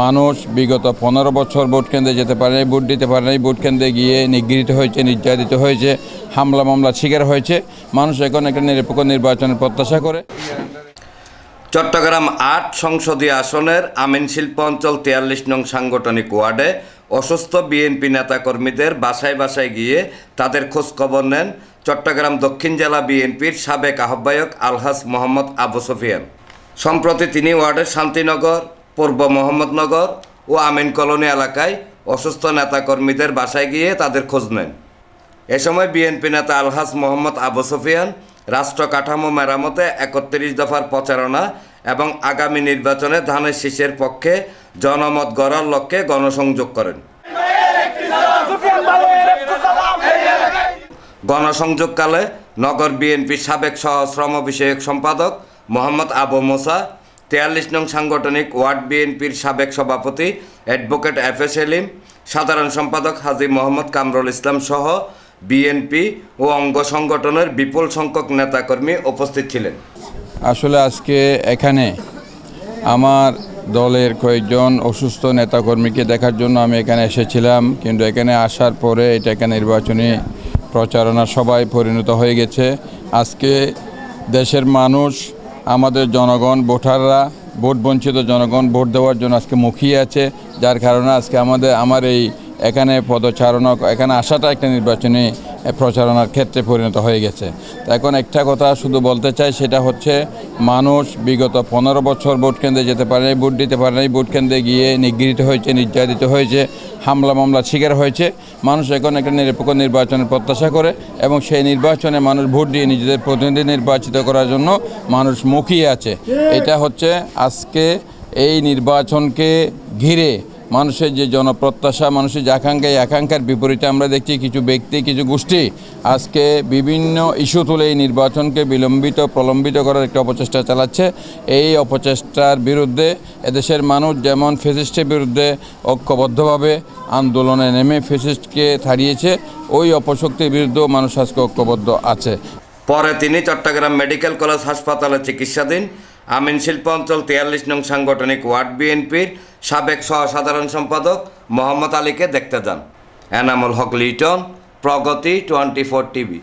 মানুষ বিগত পনেরো বছর ভোট কেন্দ্রে যেতে পারে নাই, ভোট দিতে পারে নাই, ভোট কেন্দ্রে গিয়ে নিগৃহীত হয়েছে, নির্যাতিত হয়েছে, হামলা মামলার শিকার হয়েছে। মানুষ এখন একটা নিরপেক্ষ নির্বাচনের প্রত্যাশা করে। চট্টগ্রাম আট সংসদীয় আসনের আমিন শিল্প অঞ্চল তিয়াল্লিশ নং সাংগঠনিক ওয়ার্ডে অসুস্থ বিএনপি নেতাকর্মীদের বাসায় বাসায় গিয়ে তাদের খোঁজ খবর নেন চট্টগ্রাম দক্ষিণ জেলা বিএনপির সাবেক আহ্বায়ক আলহাস মোহাম্মদ আবু সফিয়ান। সম্প্রতি তিনি ওয়ার্ডের শান্তিনগর পূর্ব মোহাম্মদনগর ও আমিন কলোনি এলাকায় অসুস্থ নেতাকর্মীদের বাসায় গিয়ে তাদের খোঁজ নেন। এ সময় বিএনপি নেতা আলহাস মোহাম্মদ আবু সুফিয়ান রাষ্ট্র কাঠামো মেরামতে একত্রিশ দফার প্রচারণা এবং আগামী নির্বাচনে ধানের শীষের পক্ষে জনমত গড়ার লক্ষ্যে গণসংযোগ করেন। গণসংযোগকালে নগর বিএনপির সাবেক সহ শ্রম বিষয়ক সম্পাদক মোহাম্মদ আবু মোসা তেয়াল্লিশ নং সাংগঠনিক ওয়ার্ড বিএনপির সাবেক সভাপতি অ্যাডভোকেট এফ এ সেলিম সাধারণ সম্পাদক হাজি মোহাম্মদ কামরুল ইসলাম সহ বিএনপি ও অঙ্গ সংগঠনের বিপুল সংখ্যক নেতাকর্মী উপস্থিত ছিলেন। আসলে আজকে এখানে আমার দলের কয়েকজন অসুস্থ নেতাকর্মীকে দেখার জন্য আমি এখানে এসেছিলাম, কিন্তু এখানে আসার পরে এটা এখানে নির্বাচনী প্রচারণা সবাই পরিণত হয়ে গেছে। আজকে দেশের মানুষ আমাদের জনগণ, ভোটাররা ভোট বঞ্চিত জনগণ ভোট দেওয়ার জন্য আজকে মুখিয়ে আছে। যার কারণে আজকে আমাদের, আমার এই এখানে পদচারণা এখানে আসাটা একটা নির্বাচনী প্রচারণার ক্ষেত্রে পরিণত হয়ে গেছে। তো এখন একটা কথা শুধু বলতে চাই, সেটা হচ্ছে মানুষ বিগত পনেরো বছর ভোট কেন্দ্রে যেতে পারে নাই, ভোট দিতে পারে নাই, ভোট কেন্দ্রে গিয়ে নিগৃহীত হয়েছে, নির্যাতিত হয়েছে, হামলা মামলা শিকার হয়েছে। মানুষ এখন একটা নিরপেক্ষ নির্বাচনের প্রত্যাশা করে এবং সেই নির্বাচনে মানুষ ভোট দিয়ে নিজেদের প্রতিনিধি নির্বাচিত করার জন্য মানুষ মুখিয়ে আছে। এটা হচ্ছে আজকে এই নির্বাচনকে ঘিরে মানুষের যে জনপ্রত্যাশা, মানুষের যে আকাঙ্ক্ষা, এই আকাঙ্ক্ষার বিপরীতে আমরা দেখছি কিছু ব্যক্তি, কিছু গোষ্ঠী আজকে বিভিন্ন ইস্যু তুলে এই নির্বাচনকে বিলম্বিত, প্রলম্বিত করার একটা অপচেষ্টা চালাচ্ছে। এই অপচেষ্টার বিরুদ্ধে এদেশের মানুষ যেমন ফেসিস্টের বিরুদ্ধে ঐক্যবদ্ধভাবে আন্দোলনে নেমে ফেসিস্টকে ছাড়িয়েছে, ওই অপশক্তির বিরুদ্ধেও মানুষ আজকে ঐক্যবদ্ধ আছে। পরে তিনি চট্টগ্রাম মেডিকেল কলেজ হাসপাতালে চিকিৎসাধীন আমিন শিল্প অঞ্চল তেয়াল্লিশ নং সাংগঠনিক ওয়ার্ড বিএনপির সাবেক সহসাধারণ সম্পাদক মোহাম্মদ আলীকে দেখতে যান। Enamul Haque Liton, Pragati twenty four TV.